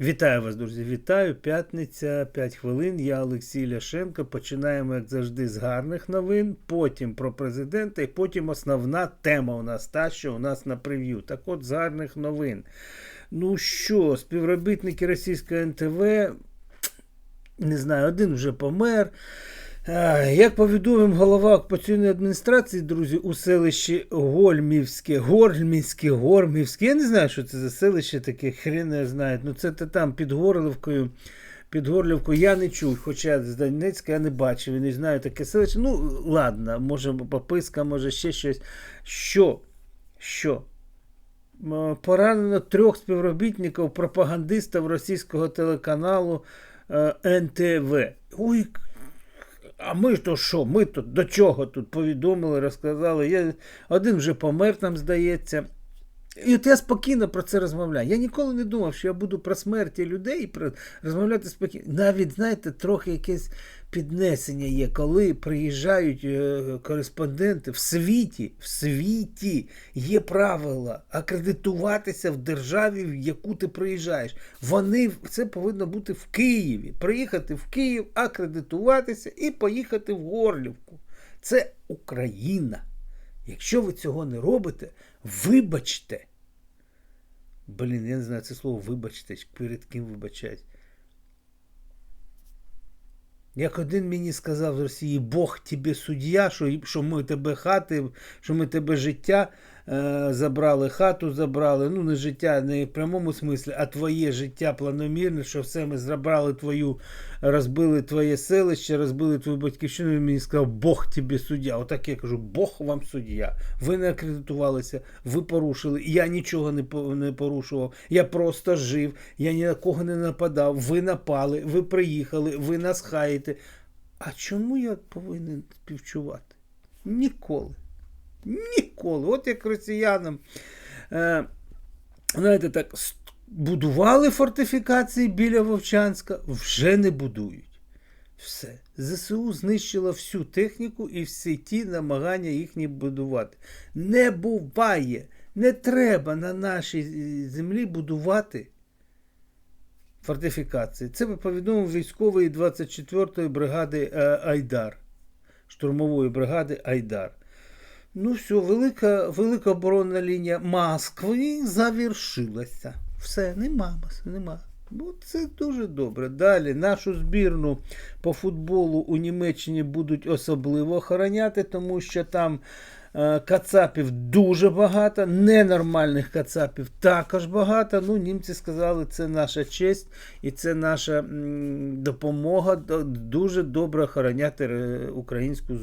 Вітаю вас, друзі! Вітаю! П'ятниця, 5 хвилин. Я Олексій Ляшенко. Починаємо, як завжди, з гарних новин, потім про президента, і потім основна тема у нас та, що у нас на прев'ю. Так от, з гарних новин. Ну що, співробітники російського НТВ, не знаю, один вже помер. Як повідомив голова окупаційної адміністрації, друзі, у селищі Гольмівське, Гормівське, Гормівське. Я не знаю, що це за селище таке, хрен не знає. Ну це там під Горлівкою. Під Горлівкою я не чув, хоча з Донецька я не бачив і не знаю таке селище. Ну, ладно, може пописка, може ще щось. Що? Що? Поранено трьох співробітників пропагандистів російського телеканалу е, НТВ. Ой, а ми то що? Ми тут до чого тут повідомили, розказали. Я, один вже помер там, здається. І от я спокійно про це розмовляю. Я ніколи не думав, що я буду про смерті людей про- розмовляти спокійно. Навіть, знаєте, трохи якесь піднесення є, коли приїжджають е, кореспонденти в світі, в світі є правила акредитуватися в державі, в яку ти приїжджаєш. Вони це повинно бути в Києві. Приїхати в Київ, акредитуватися і поїхати в Горлівку. Це Україна. Якщо ви цього не робите, вибачте. Блін, я не знаю це слово вибачте, перед ким вибачать. Як один мені сказав з Росії, Бог тобі суддя, що, що ми тебе хати, що ми тебе життя забрали, хату забрали. Ну, не життя не в прямому смислі, а твоє життя планомірне, що все ми забрали твою, розбили твоє селище, розбили твою батьківщину. Він мені сказав, Бог тобі суддя. Отак я кажу, Бог вам суддя. Ви не акредитувалися, ви порушили. Я нічого не порушував. Я просто жив, я ні на кого не нападав. Ви напали, ви приїхали, ви нас хаєте. А чому я повинен співчувати? Ніколи. Ніколи. От як росіянам. Е, знаєте, так, будували фортифікації біля Вовчанська, вже не будують. Все. ЗСУ знищило всю техніку і всі ті намагання їхні будувати. Не буває. Не треба на нашій землі будувати фортифікації. Це повідомив військовий 24-ї бригади е, Айдар, штурмової бригади Айдар. Ну все, велика, велика оборонна лінія Москви завершилася. Все, нема, нема. Ну, це дуже добре. Далі нашу збірну по футболу у Німеччині будуть особливо охороняти, тому що там кацапів дуже багато, ненормальних кацапів також багато. Ну, німці сказали, це наша честь і це наша допомога дуже добре охороняти е, українську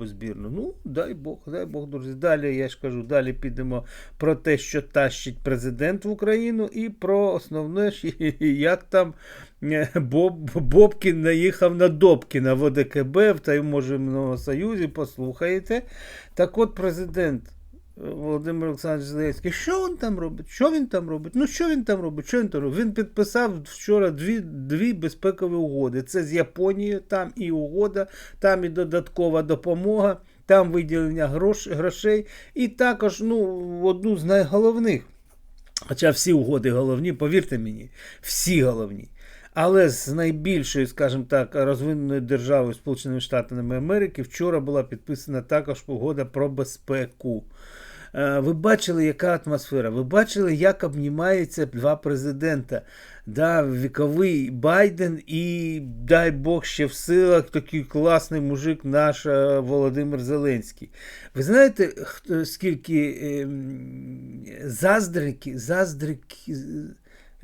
збірну. Ну, дай Бог, дай Бог, друзі. Далі я ж кажу, далі підемо про те, що тащить президент в Україну, і про основне, як там е, Боб, Бобкін наїхав на Добкіна в ОДКБ в Тайможному Союзі. Послухаєте. Так от президент е, Володимир Олександрович Зеленський, що він там робить? Що він там робить? Ну що він там робить? Що він там робить? Він підписав вчора дві, дві безпекові угоди. Це з Японією, там і угода, там і додаткова допомога, там виділення грош, грошей. І також ну, одну з найголовних. Хоча всі угоди головні, повірте мені, всі головні. Але з найбільшою, скажімо так, розвиненою державою Сполученими Штатами Америки вчора була підписана також угода про безпеку. Е, Ви бачили, яка атмосфера? Ви бачили, як обнімаються два президента. Да, віковий Байден і, дай Бог, ще в силах такий класний мужик, наш е, Володимир Зеленський. Ви знаєте, хто- скільки ем, заздрики, заздрики,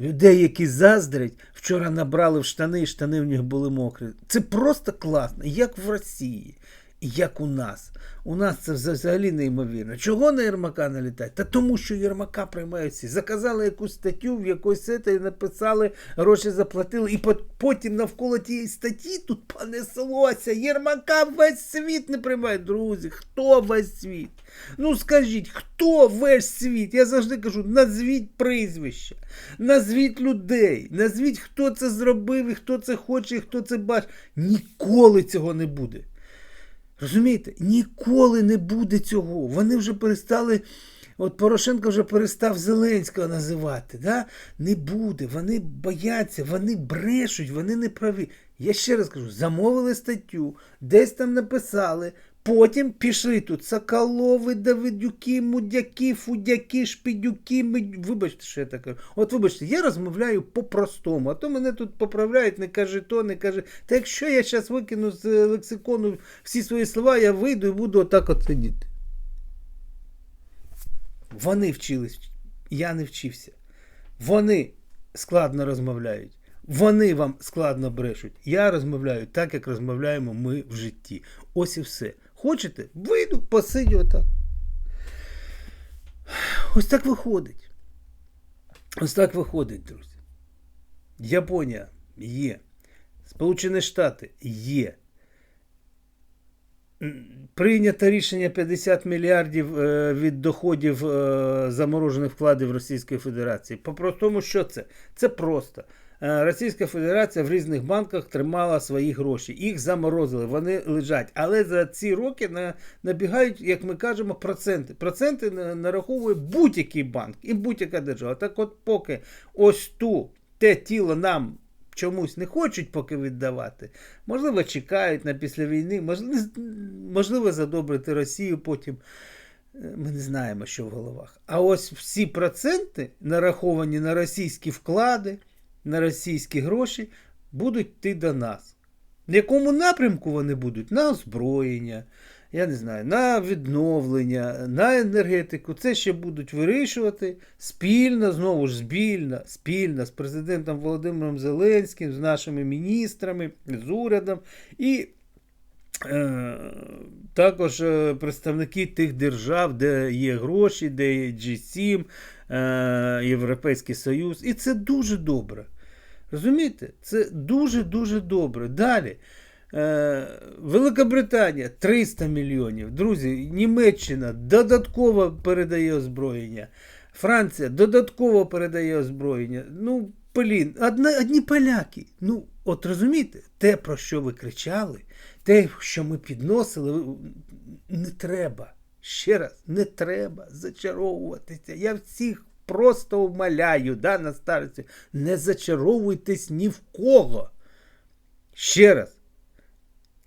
людей, які заздрять, вчора набрали в штани, і штани в них були мокрі. Це просто класно, як в Росії. Як у нас. У нас це взагалі неймовірно. Чого на Єрмака налітають? Та тому, що Єрмака приймають всі. Заказали якусь статтю, в якось це написали, гроші заплатили, і потім навколо тієї статті тут понеслося. Єрмака весь світ не приймає. Друзі, хто весь світ? Ну скажіть, хто весь світ? Я завжди кажу, назвіть прізвища, назвіть людей, назвіть, хто це зробив, і хто це хоче, і хто це бачить. Ніколи цього не буде. Розумієте? Ніколи не буде цього. Вони вже перестали От Порошенко вже перестав Зеленського називати. Да? Не буде. Вони бояться, вони брешуть, вони не праві. Я ще раз кажу: замовили статтю, десь там написали. Потім пішли тут Соколови, Давидюки, Мудяки, Фудяки, Шпідюки. Ми... Вибачте, що я так кажу. От вибачте, я розмовляю по-простому, а то мене тут поправляють, не кажи то, не кажи. Та якщо я зараз викину з е, лексикону всі свої слова, я вийду і буду отак от сидіти. Вони вчились, я не вчився. Вони складно розмовляють. Вони вам складно брешуть. Я розмовляю так, як розмовляємо ми в житті. Ось і все. Хочете? Вийду, посидю отак. Ось так виходить. Ось так виходить, друзі. Японія є. Сполучені Штати є. Прийнято рішення 50 мільярдів е, від доходів е, заморожених вкладів Російської Федерації. По-простому, що це? Це просто. Е, Російська Федерація в різних банках тримала свої гроші. Їх заморозили, вони лежать. Але за ці роки на, набігають, як ми кажемо, проценти. Проценти на- нараховує будь-який банк і будь-яка держава. Так от, поки ось ту те тіло нам чомусь не хочуть поки віддавати, можливо, чекають на після війни, можливо, можливо задобрити Росію потім. Е, Ми не знаємо, що в головах. А ось всі проценти, нараховані на російські вклади, на російські гроші, будуть йти до нас. В якому напрямку вони будуть? На озброєння, я не знаю, на відновлення, на енергетику. Це ще будуть вирішувати спільно, знову ж спільно, спільно з президентом Володимиром Зеленським, з нашими міністрами, з урядом і Е, Також е, представники тих держав, де є гроші, де є G7, е, Європейський Союз. І це дуже добре. Розумієте? Це дуже-дуже добре. Далі. Е, Велика Британія 300 мільйонів. Друзі, Німеччина додатково передає озброєння. Франція додатково передає озброєння. Ну, блін, одна, одні поляки. Ну, от розумієте, те, про що ви кричали, те, що ми підносили, не треба. Ще раз, не треба зачаровуватися. Я всіх просто умоляю, да, на старості, не зачаровуйтесь ні в кого. Ще раз.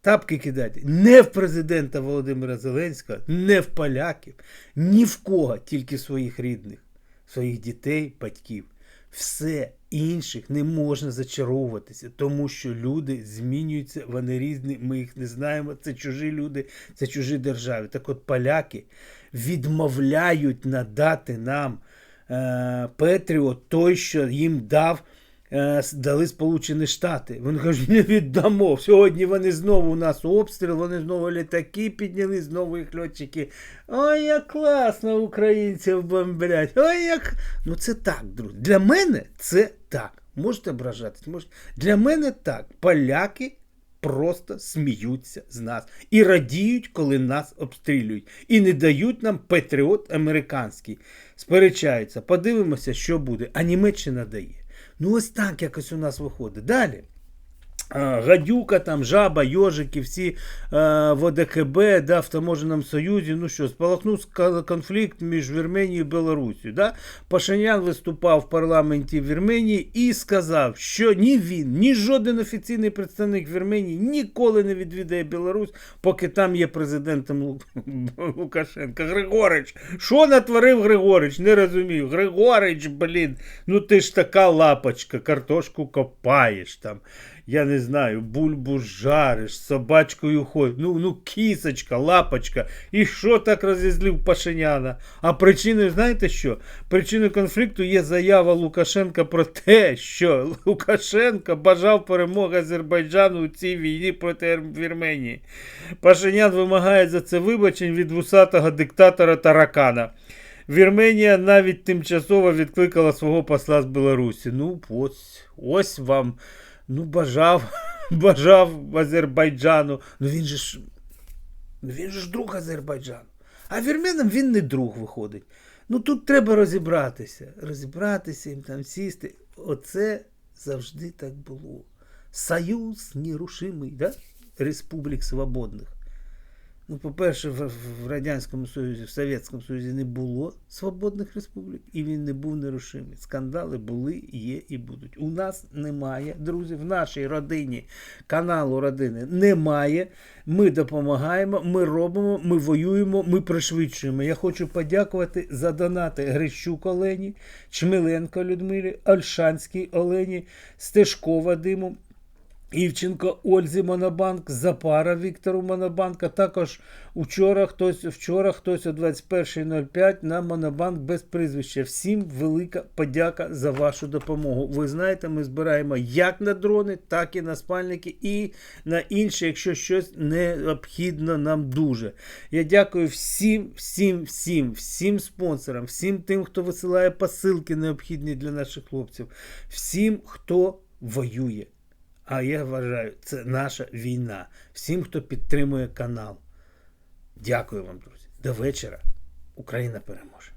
Тапки кидайте не в президента Володимира Зеленського, не в поляків, ні в кого, тільки своїх рідних, своїх дітей, батьків. Все інших не можна зачаровуватися, тому що люди змінюються, вони різні, ми їх не знаємо. Це чужі люди, це чужі держави. Так от поляки відмовляють надати нам е, Петріот той, що їм дав дали Сполучені Штати. Вони кажуть, не віддамо. Сьогодні вони знову у нас обстріл, вони знову літаки підняли, знову їх льотчики. Ой, як класно українців бомблять. Ой, як. Ну це так, друзі. Для мене це так. Можете ображатись, можете. Для мене так. Поляки просто сміються з нас і радіють, коли нас обстрілюють, і не дають нам патріот американський. Сперечаються, подивимося, що буде. А Німеччина дає. Ну, ось так якось у нас виходить. Далі. Гадюка, там, жаба, йожики, всі е, в ОДКБ, да, в Таможеному Союзі. Ну що, спалахнув конфлікт між Вірменією і Білорусією. Да? Пашинян виступав в парламенті Вірменії і сказав, що ні він, ні жоден офіційний представник Вірменії ніколи не відвідає Білорусь, поки там є президентом Лу- Лукашенка. Григорич, що натворив Григорич? Не розумію. Григорич, блін, ну ти ж така лапочка, картошку копаєш там я не знаю, бульбу жариш, собачкою ходиш. Ну, ну, кісочка, лапочка. І що так розізлив Пашиняна? А причиною, знаєте що? Причиною конфлікту є заява Лукашенка про те, що Лукашенко бажав перемоги Азербайджану у цій війні проти Вірменії. Пашинян вимагає за це вибачень від вусатого диктатора Таракана. Вірменія навіть тимчасово відкликала свого посла з Білорусі. Ну, ось, ось вам. Ну, бажав, бажав Азербайджану. Ну він же ж. Ну він же ж друг Азербайджану. А вірменам він не друг виходить. Ну тут треба розібратися. Розібратися їм там сісти. Оце завжди так було. Союз нерушимий, да? Республік Свободних. Ну, по-перше, в, Радянському Союзі, в Совєтському Союзі не було свободних республік, і він не був нерушимий. Скандали були, є і будуть. У нас немає, друзі, в нашій родині каналу родини немає. Ми допомагаємо, ми робимо, ми воюємо, ми пришвидшуємо. Я хочу подякувати за донати Грищук Олені, Чмеленко Людмилі, Ольшанській Олені, Стешко Вадиму, Івченко Ользі Монобанк, Запара Віктору Монобанка. Також вчора хтось, вчора хтось о 21.05 на Монобанк без прізвища. Всім велика подяка за вашу допомогу. Ви знаєте, ми збираємо як на дрони, так і на спальники, і на інше, якщо щось необхідно нам дуже. Я дякую всім, всім, всім, всім спонсорам, всім тим, хто висилає посилки необхідні для наших хлопців, всім, хто воює. А я вважаю, це наша війна. Всім, хто підтримує канал. Дякую вам, друзі. До вечора. Україна переможе.